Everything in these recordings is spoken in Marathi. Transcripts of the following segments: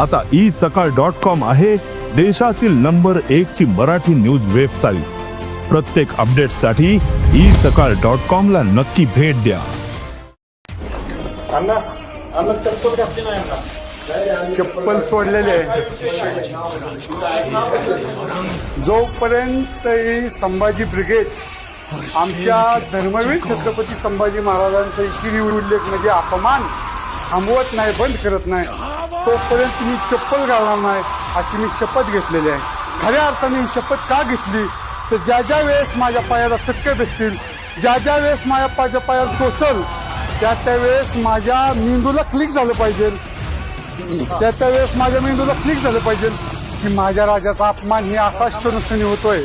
आता ई सकाळ डॉट कॉम आहे देशातील नंबर एक ची मराठी न्यूज वेबसाईट. प्रत्येक अपडेटसाठी ई सकाळ डॉट कॉम ला नक्की भेट द्या. चप्पल सोडलेले आहे. जोपर्यंत ही संभाजी ब्रिगेड आमच्या धर्मवीर छत्रपती संभाजी महाराजांचा इकिरी उल्लेख म्हणजे अपमान थांबवत नाही बंद करत नाही तोपर्यंत मी चप्पल घालणार नाही अशी मी शपथ घेतलेली आहे. खऱ्या अर्थाने ही शपथ का घेतली? तर ज्या ज्या वेळेस माझ्या पायाला चक्के बसतील ज्या ज्या वेळेस माझ्या पायाच्या पायाला टोचल त्या त्या वेळेस माझ्या मेंदूला क्लिक झालं पाहिजे. त्या त्यावेळेस माझ्या मेंदूला क्लिक झालं पाहिजे. की माझ्या राजाचा अपमान हे असा क्षणक्षणी होतोय.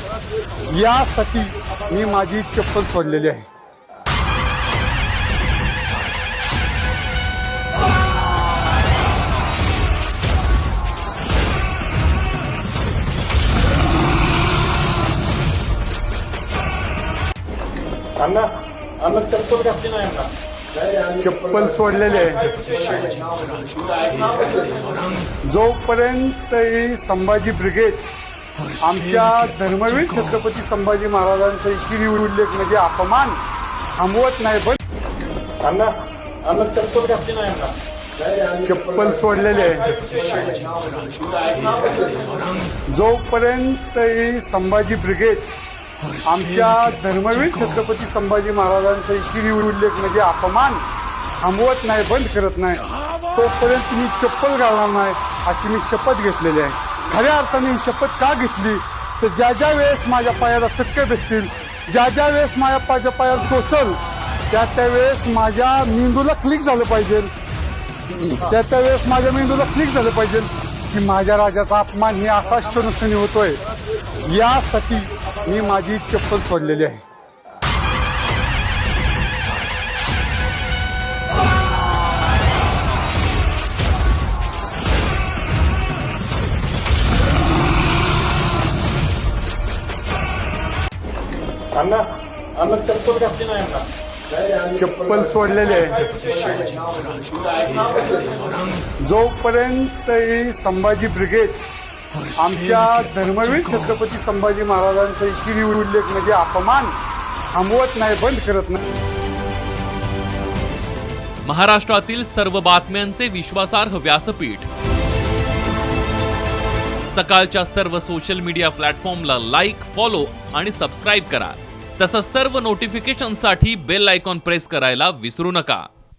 यासाठी मी माझी चप्पल सोडलेली आहे. अण्णा अण्णा चप्पल घातली नाही अण्णा? चप्पल सोडलेली आहे. जोपर्यंत ही संभाजी ब्रिगेड आमच्या धर्मवीर छत्रपती संभाजी महाराजांचा इकिरी उल्लेख म्हणजे अपमान थांबवत नाही बंद अण्णा अण्णा चप्पल घातली नाही अण्णा? चप्पल सोडलेली आहे. जोपर्यंत ही संभाजी ब्रिगेड आमच्या धर्मवीर छत्रपती संभाजी महाराजांचा इकिरी उल्लेख म्हणजे अपमान थांबवत नाही बंद करत नाही. तोपर्यंत मी चप्पल घालणार नाही अशी मी शपथ घेतलेली आहे. खऱ्या अर्थाने ही शपथ का घेतली? तर ज्या ज्या वेळेस माझ्या पायाला चक्के बसतील ज्या ज्या वेळेस माझ्या पाच्या पायाला टोचल त्या त्या वेळेस माझ्या मेंदूला क्लिक झालं पाहिजे. त्या त्यावेळेस माझ्या मेंदूला क्लिक झालं पाहिजे. की माझ्या राजाचा अपमान हे असा क्षणक्षणी होतोय. यासाठी मी माझी चप्पल सोडलेली आहे. अण्णा अण्णा चप्पल घातली नाही अण्णा. चप्पल सोडलेली आहे. जोपर्यंत ही संभाजी ब्रिगेड आमच्या धर्मवीर छत्रपती संभाजी महाराजांचा इकिरी उल्लेख म्हणजे अपमान थांबवत नाही बंद करत नाही. महाराष्ट्रातील सर्व बातम्यांचे विश्वासार्ह व्यासपीठ. सकाळच्या सर्व सोशल मीडिया प्लॅटफॉर्मला लाईक फॉलो आणि सबस्क्राईब करा. तसंच सर्व नोटिफिकेशनसाठी बेल आयकॉन प्रेस करायला विसरू नका.